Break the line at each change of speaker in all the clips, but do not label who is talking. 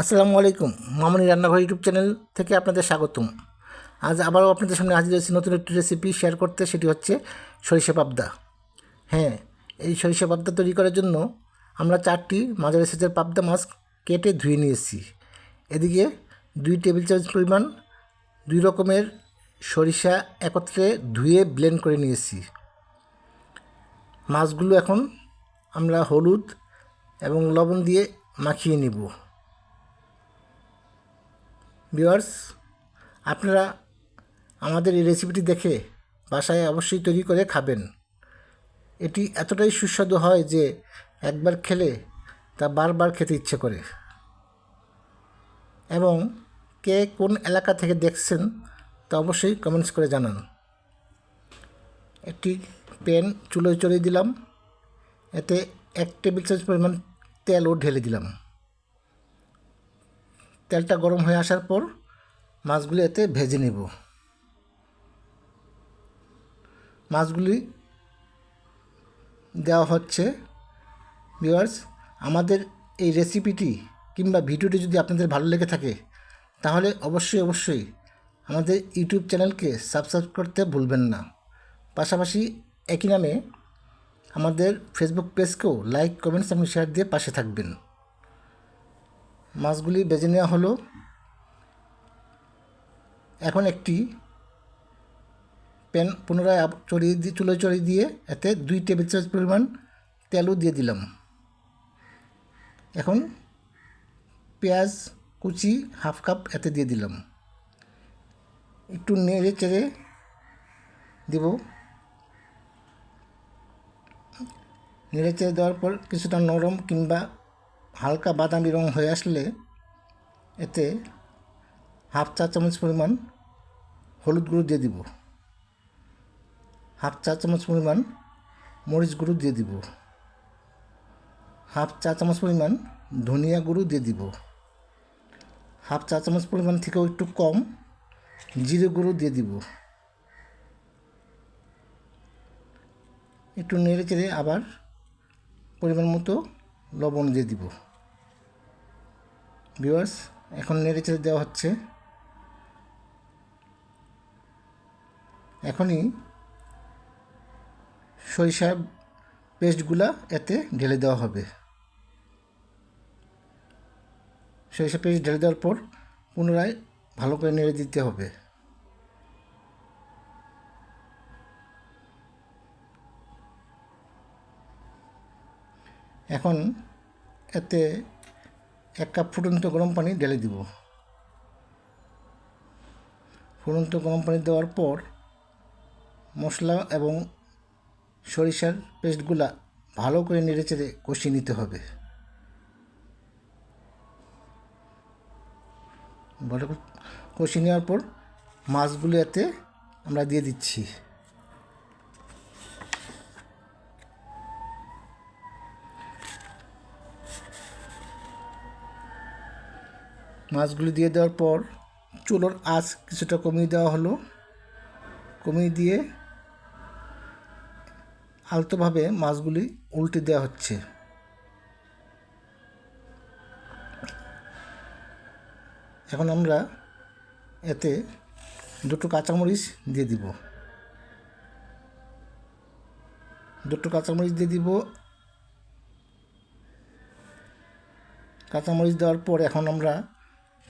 আসসালামু আলাইকুম, মামনি রান্নাঘর ইউটিউব চ্যানেল থেকে আপনাদের স্বাগতম। আজ আবারও আপনাদের সামনে হাজির হয়েছি নতুন একটি রেসিপি শেয়ার করতে, সেটি হচ্ছে সরিষা পাবদা। হ্যাঁ এই সরিষা পাবদা তৈরি করার জন্য আমরা চারটি মাঝারি সাইজের পাবদা মাছ কেটে ধুয়ে নিয়েছি। এদিকে দুই টেবিল চামচ পরিমাণ দুই রকমের সরিষা একত্রে ধুয়ে ব্লেন্ড করে নিয়েছি। মাছগুলো এখন আমরা হলুদ এবং লবণ দিয়ে মাখিয়ে নেব। ভিউয়ার্স, আপনারা আমাদের এই রেসিপিটি দেখে বাসায় অবশ্যই তৈরি করে খাবেন। এটি এতটাই সুস্বাদু হয় যে একবার খেলে তা বারবার খেতে ইচ্ছে করে। এবং কে কোন এলাকা থেকে দেখছেন তা অবশ্যই কমেন্টস করে জানান। একটি প্যান চুলোয় চড়িয়ে দিলাম। এতে এক টেবিল চামচ পরিমাণ তেলও ঢেলে দিলাম। তেলটা গরম হয়ে আসার পর মাছগুলি এতে ভেজে নেব। মাছগুলি দেওয়া হচ্ছে। ভিউয়ার্স, আমাদের এই রেসিপিটি কিংবা ভিডিওটি যদি আপনাদের ভালো লেগে থাকে, তাহলে অবশ্যই অবশ্যই আমাদের ইউটিউব চ্যানেলকে সাবস্ক্রাইব করতে ভুলবেন না। পাশাপাশি একই নামে আমাদের ফেসবুক পেজকেও লাইক কমেন্টস এবং শেয়ার দিয়ে পাশে থাকবেন। মাছগুলি বেজে নেওয়া হলো। এখন একটি প্যান পুনরায় চড়িয়ে দিয়ে চুলোয় চড়িয়ে দিয়ে এতে দুই টেবিল চামচ পরিমাণ তেলও দিয়ে দিলাম। এখন পেঁয়াজ, কুচি, হাফ কাপ এতে দিয়ে দিলাম। একটু নেড়ে চেড়ে দেব। নেড়ে চেড়ে দেওয়ার পর কিছুটা নরম কিংবা হালকা বাদামি রং হয়ে আসলে এতে হাফ চা চামচ পরিমাণ হলুদ গুঁড়ো দিয়ে দিব। হাফ চা চামচ পরিমাণ মরিচ গুঁড়ো দিয়ে দিব। হাফ চা চামচ পরিমাণ ধনিয়া গুঁড়ো দিয়ে দিব। হাফ চা চামচ পরিমাণ থেকেও একটু কম জিরে গুঁড়ো দিয়ে দিব। একটু নেড়ে চেড়ে আবার পরিমাণ মতো লবণ দিয়ে দিব। ভিউয়ার্স এখন নেড়ে চেড়ে দেওয়া হচ্ছে। এখনই সরিষা পেস্টগুলা এতে ঢেলে দেওয়া হবে। সরিষা পেস্ট ঢেলে দেওয়ার পর পুনরায় ভালো করে নেড়ে দিতে হবে। এখন এতে এক কাপ ফুটন্ত গরম পানি ঢেলে দিব। ফুটন্ত গরম পানি দেওয়ার পর মশলা এবং সরিষার পেস্টগুলা ভালো করে নেড়ে চেড়ে কষিয়ে নিতে হবে। ভালো কষিয়ে নেওয়ার পর মাছগুলো এতে আমরা দিয়ে দিচ্ছি। মাছগুলি দিয়ে দেওয়ার পর চুলোর আঁচ কিছুটা কমিয়ে দেওয়া হলো। কমিয়ে দিয়ে আলতোভাবে মাছগুলি উল্টে দেওয়া হচ্ছে। এখন আমরা এতে দুটো কাঁচামরিচ দিয়ে দিব। দুটো কাঁচামরিচ দিয়ে দিব। কাঁচামরিচ দেওয়ার পর এখন আমরা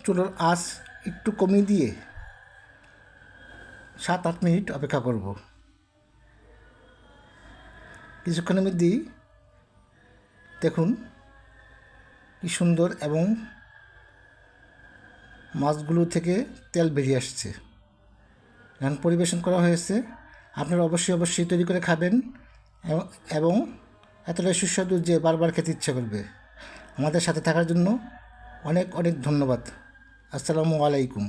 চুলোর আঁচ একটু কমিয়ে দিয়ে সাত আট মিনিট অপেক্ষা করব। কিছুক্ষণের মধ্যেই দেখুন কি সুন্দর এবং মাছগুলো থেকে তেল বেরিয়ে আসছে। এখন পরিবেশন করা হয়েছে। আপনারা অবশ্যই অবশ্যই তৈরি করে খাবেন এবং এতটাই সুস্বাদু যে বারবার খেতে ইচ্ছে করবে। আমাদের সাথে থাকার জন্য অনেক অনেক ধন্যবাদ। আসসালামু আলাইকুম